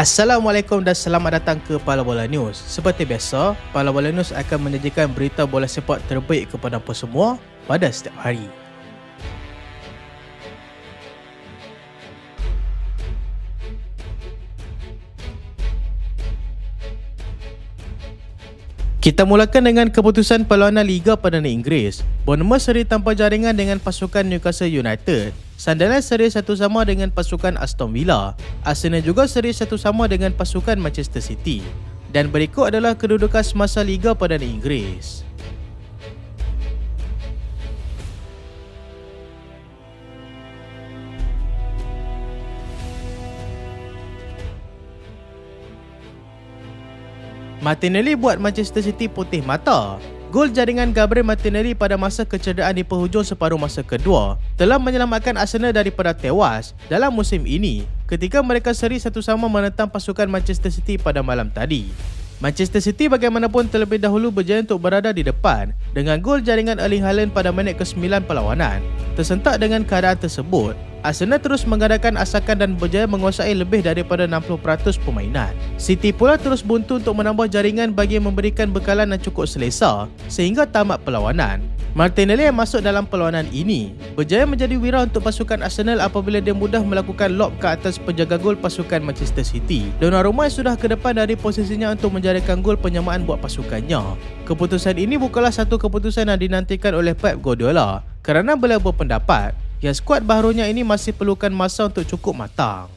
Assalamualaikum dan selamat datang ke Pala Bola News. Seperti biasa, Pala Bola News akan menyajikan berita bola sepak terbaik kepada anda semua pada setiap hari. Kita mulakan dengan keputusan perlawanan Liga Perdana Inggeris. Bournemouth seri tanpa jaringan dengan pasukan Newcastle United. Sunderland seri satu sama dengan pasukan Aston Villa. Arsenal juga seri satu sama dengan pasukan Manchester City. Dan berikut adalah kedudukan semasa Liga Perdana Inggeris. Martinelli buat Manchester City putih mata. Gol jaringan Gabriel Martinelli pada masa kecederaan di penghujung separuh masa kedua telah menyelamatkan Arsenal daripada tewas dalam musim ini ketika mereka seri satu sama menentang pasukan Manchester City pada malam tadi. Manchester City bagaimanapun terlebih dahulu berjaya untuk berada di depan dengan gol jaringan Erling Haaland pada minit ke-9 perlawanan. Tersentak dengan keadaan tersebut, Arsenal terus mengadakan asakan dan berjaya menguasai lebih daripada 60% permainan. City pula terus buntu untuk menambah jaringan bagi memberikan bekalan yang cukup selesa sehingga tamat perlawanan. Martinelli yang masuk dalam perlawanan ini berjaya menjadi wira untuk pasukan Arsenal apabila dia mudah melakukan lob ke atas penjaga gol pasukan Manchester City. Donnarumma sudah ke depan dari posisinya untuk menjadikan gol penyamaan buat pasukannya. Keputusan ini bukanlah satu keputusan yang dinantikan oleh Pep Guardiola kerana beliau berpendapat yang skuad baharunya ini masih perlukan masa untuk cukup matang.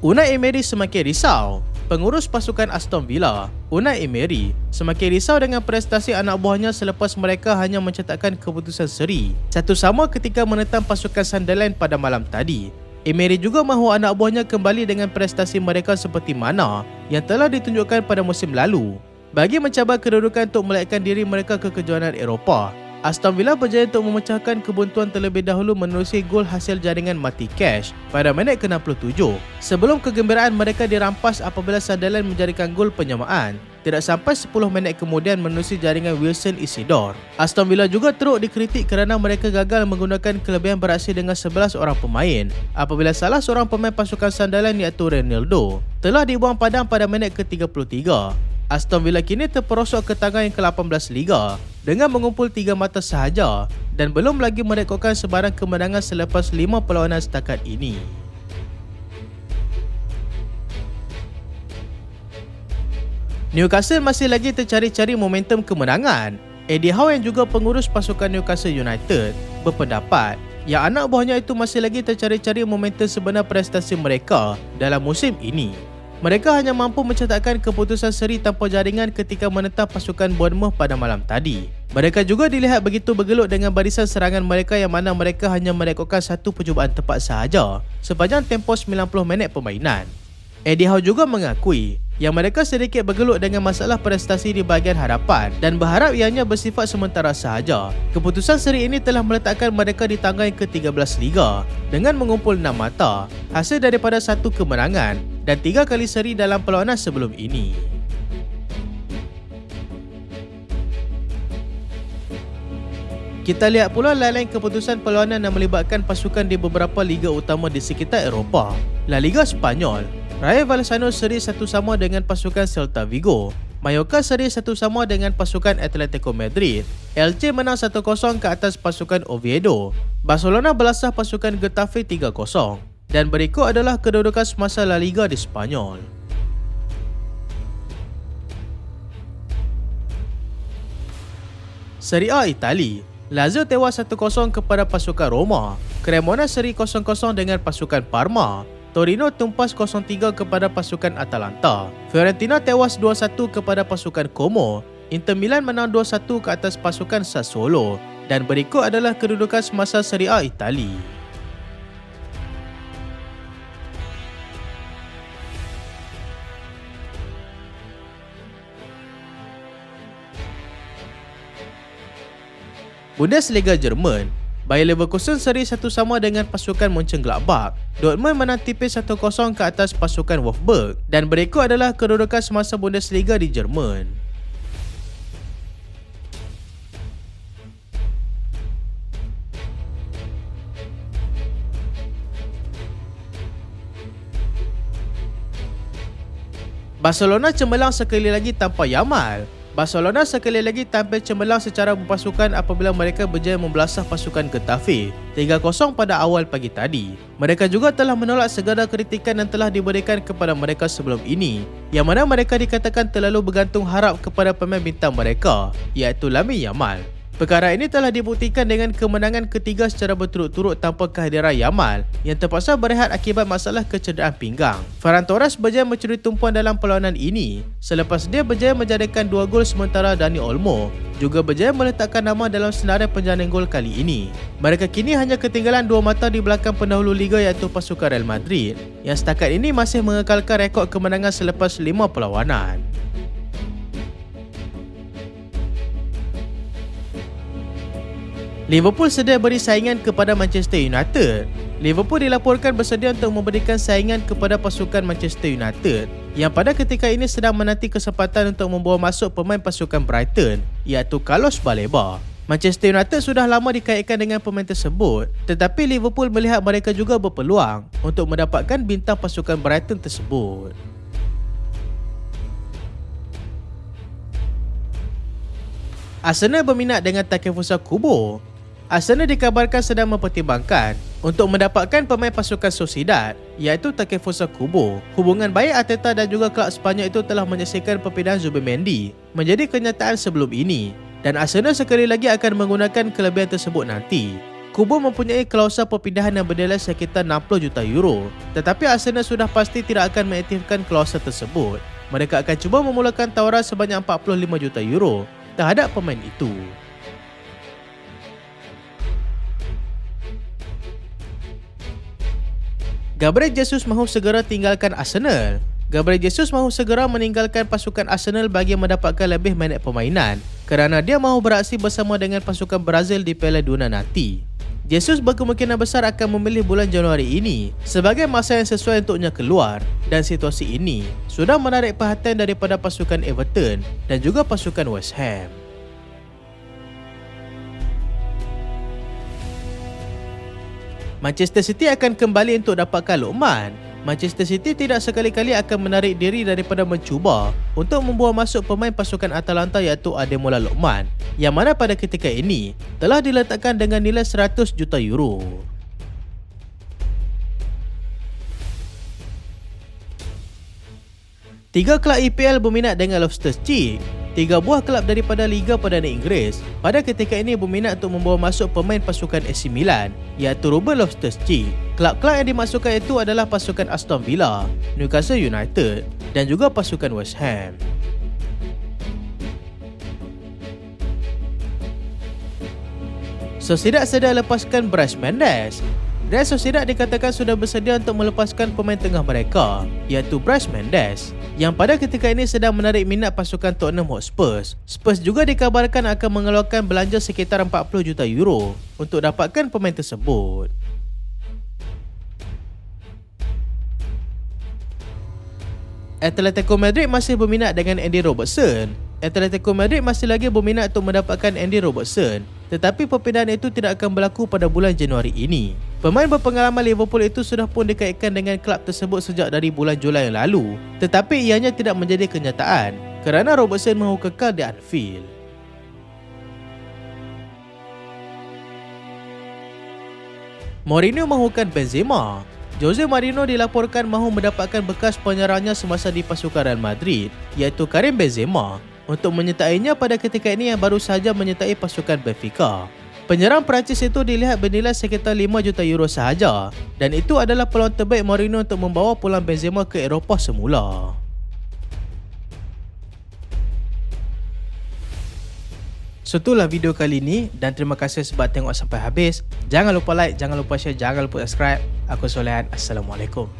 Unai Emery semakin risau. Pengurus pasukan Aston Villa, Unai Emery, semakin risau dengan prestasi anak buahnya selepas mereka hanya mencetakkan keputusan seri. Satu sama ketika menentang pasukan Sunderland pada malam tadi. Emery juga mahu anak buahnya kembali dengan prestasi mereka seperti mana yang telah ditunjukkan pada musim lalu bagi mencabar kedudukan untuk melekkan diri mereka ke kejuaraan Eropah. Aston Villa berjaya untuk memecahkan kebuntuan terlebih dahulu menerusi gol hasil jaringan mati cash pada minit ke-67 sebelum kegembiraan mereka dirampas apabila Sunderland menjadikan gol penyamaan tidak sampai 10 minit kemudian menerusi jaringan Wilson Isidore. Aston Villa juga teruk dikritik kerana mereka gagal menggunakan kelebihan beraksi dengan 11 orang pemain apabila salah seorang pemain pasukan Sunderland iaitu Renildo telah dibuang padang pada minit ke-33 Aston Villa kini terperosok ke tangan yang ke-18 Liga dengan mengumpul 3 mata sahaja dan belum lagi merekodkan sebarang kemenangan selepas 5 perlawanan setakat ini. Newcastle masih lagi tercari-cari momentum kemenangan. Eddie Howe yang juga pengurus pasukan Newcastle United berpendapat yang anak buahnya itu masih lagi tercari-cari momentum sebenar prestasi mereka dalam musim ini. Mereka hanya mampu mencetakkan keputusan seri tanpa jaringan ketika menentang pasukan Bournemouth pada malam tadi. Mereka juga dilihat begitu bergelut dengan barisan serangan mereka yang mana mereka hanya merekodkan satu percubaan tepat sahaja sepanjang tempoh 90 minit permainan. Eddie Howe juga mengakui yang mereka sedikit bergelut dengan masalah prestasi di bahagian hadapan dan berharap ianya bersifat sementara sahaja. Keputusan seri ini telah meletakkan mereka di tangga yang ke-13 Liga dengan mengumpul 6 mata hasil daripada satu kemenangan dan tiga kali seri dalam perlawanan sebelum ini. Kita lihat pula lain-lain keputusan perlawanan yang melibatkan pasukan di beberapa liga utama di sekitar Eropah. La Liga Spanyol, Rayo Vallecano seri satu sama dengan pasukan Celta Vigo. Mallorca seri satu sama dengan pasukan Atletico Madrid. Elche menang 1-0 ke atas pasukan Oviedo. Barcelona belasah pasukan Getafe 3-0. Dan berikut adalah kedudukan semasa La Liga di Spanyol. Serie A Itali, Lazio tewas 1-0 kepada pasukan Roma. Cremona seri 0-0 dengan pasukan Parma. Torino tumpas 0-3 kepada pasukan Atalanta. Fiorentina tewas 2-1 kepada pasukan Como. Inter Milan menang 2-1 ke atas pasukan Sassuolo. Dan berikut adalah kedudukan semasa Serie A Itali. Bundesliga Jerman, Bayer Leverkusen seri satu sama dengan pasukan Mönchengladbach. Dortmund menang tipis 1-0 ke atas pasukan Wolfsburg dan berikut adalah kedudukan semasa Bundesliga di Jerman. Barcelona cemerlang sekali lagi tanpa Yamal Barcelona sekali lagi tampil cemerlang secara berpasukan apabila mereka berjaya membelasah pasukan Getafe 3-0 pada awal pagi tadi. Mereka juga telah menolak segala kritikan yang telah diberikan kepada mereka sebelum ini yang mana mereka dikatakan terlalu bergantung harap kepada pemain bintang mereka iaitu Lami Yamal. Perkara ini telah dibuktikan dengan kemenangan ketiga secara berturut-turut tanpa kehadiran Yamal yang terpaksa berehat akibat masalah kecederaan pinggang. Ferran Torres berjaya mencuri tumpuan dalam perlawanan ini selepas dia berjaya menjadikan dua gol sementara Dani Olmo juga berjaya meletakkan nama dalam senarai penjaring gol kali ini. Mereka kini hanya ketinggalan dua mata di belakang pendahulu Liga iaitu pasukan Real Madrid yang setakat ini masih mengekalkan rekod kemenangan selepas lima perlawanan. Liverpool sedia beri saingan kepada Manchester United. Liverpool dilaporkan bersedia untuk memberikan saingan kepada pasukan Manchester United yang pada ketika ini sedang menanti kesempatan untuk membawa masuk pemain pasukan Brighton iaitu Carlos Baleba. Manchester United sudah lama dikaitkan dengan pemain tersebut tetapi Liverpool melihat mereka juga berpeluang untuk mendapatkan bintang pasukan Brighton tersebut. Arsenal berminat dengan Takefusa Kubo Arsenal dikabarkan sedang mempertimbangkan untuk mendapatkan pemain pasukan Sociedad iaitu Takefusa Kubo. Hubungan baik Arteta dan juga kelab Sepanyol itu telah menyaksikan perpindahan Zubimendi menjadi kenyataan sebelum ini dan Arsenal sekali lagi akan menggunakan kelebihan tersebut nanti. Kubo mempunyai klausa perpindahan yang bernilai sekitar 60 juta euro tetapi Arsenal sudah pasti tidak akan mengaktifkan klausa tersebut. Mereka akan cuba memulakan tawaran sebanyak 45 juta euro terhadap pemain itu. Gabriel Jesus mahu segera tinggalkan Arsenal. Gabriel Jesus mahu segera meninggalkan pasukan Arsenal bagi mendapatkan lebih minit permainan kerana dia mahu beraksi bersama dengan pasukan Brazil di Piala Dunia nanti. Jesus berkemungkinan besar akan memilih bulan Januari ini sebagai masa yang sesuai untuknya keluar dan situasi ini sudah menarik perhatian daripada pasukan Everton dan juga pasukan West Ham. Manchester City akan kembali untuk dapatkan Luqman. Manchester City tidak sekali-kali akan menarik diri daripada mencuba untuk membawa masuk pemain pasukan Atalanta iaitu Ademola Luqman yang mana pada ketika ini telah diletakkan dengan nilai 100 juta euro. Tiga kelab EPL berminat dengan Loftus Cheek Tiga buah kelab daripada Liga Perdana Inggeris pada ketika ini berminat untuk membawa masuk pemain pasukan AC Milan iaitu Ruben Loftus-Cheek. Kelab-kelab yang dimasukkan itu adalah pasukan Aston Villa, Newcastle United dan juga pasukan West Ham. Sociedad sedang lepaskan Bryce Mendes Real Sociedad dikatakan sudah bersedia untuk melepaskan pemain tengah mereka iaitu Bryce Mendes yang pada ketika ini sedang menarik minat pasukan Tottenham Hotspur. Spurs juga dikabarkan akan mengeluarkan belanja sekitar 40 juta euro untuk dapatkan pemain tersebut. Atletico Madrid masih berminat dengan Andy Robertson Atletico Madrid masih lagi berminat untuk mendapatkan Andy Robertson tetapi perpindahan itu tidak akan berlaku pada bulan Januari ini. Pemain berpengalaman Liverpool itu sudah pun dikaitkan dengan kelab tersebut sejak dari bulan Julai yang lalu tetapi ianya tidak menjadi kenyataan kerana Robertson mahu kekal di Anfield. Mourinho mahukan Benzema Jose Mourinho dilaporkan mahu mendapatkan bekas penyerangnya semasa di pasukan Real Madrid iaitu Karim Benzema untuk menyertainya pada ketika ini yang baru sahaja menyertai pasukan Benfica. Penyerang Perancis itu dilihat bernilai sekitar 5 juta euro sahaja dan itu adalah peluang terbaik Mourinho untuk membawa pulang Benzema ke Eropah semula. So itulah video kali ini dan terima kasih sebab tengok sampai habis. Jangan lupa like, jangan lupa share, jangan lupa subscribe. Aku Solehan. Assalamualaikum.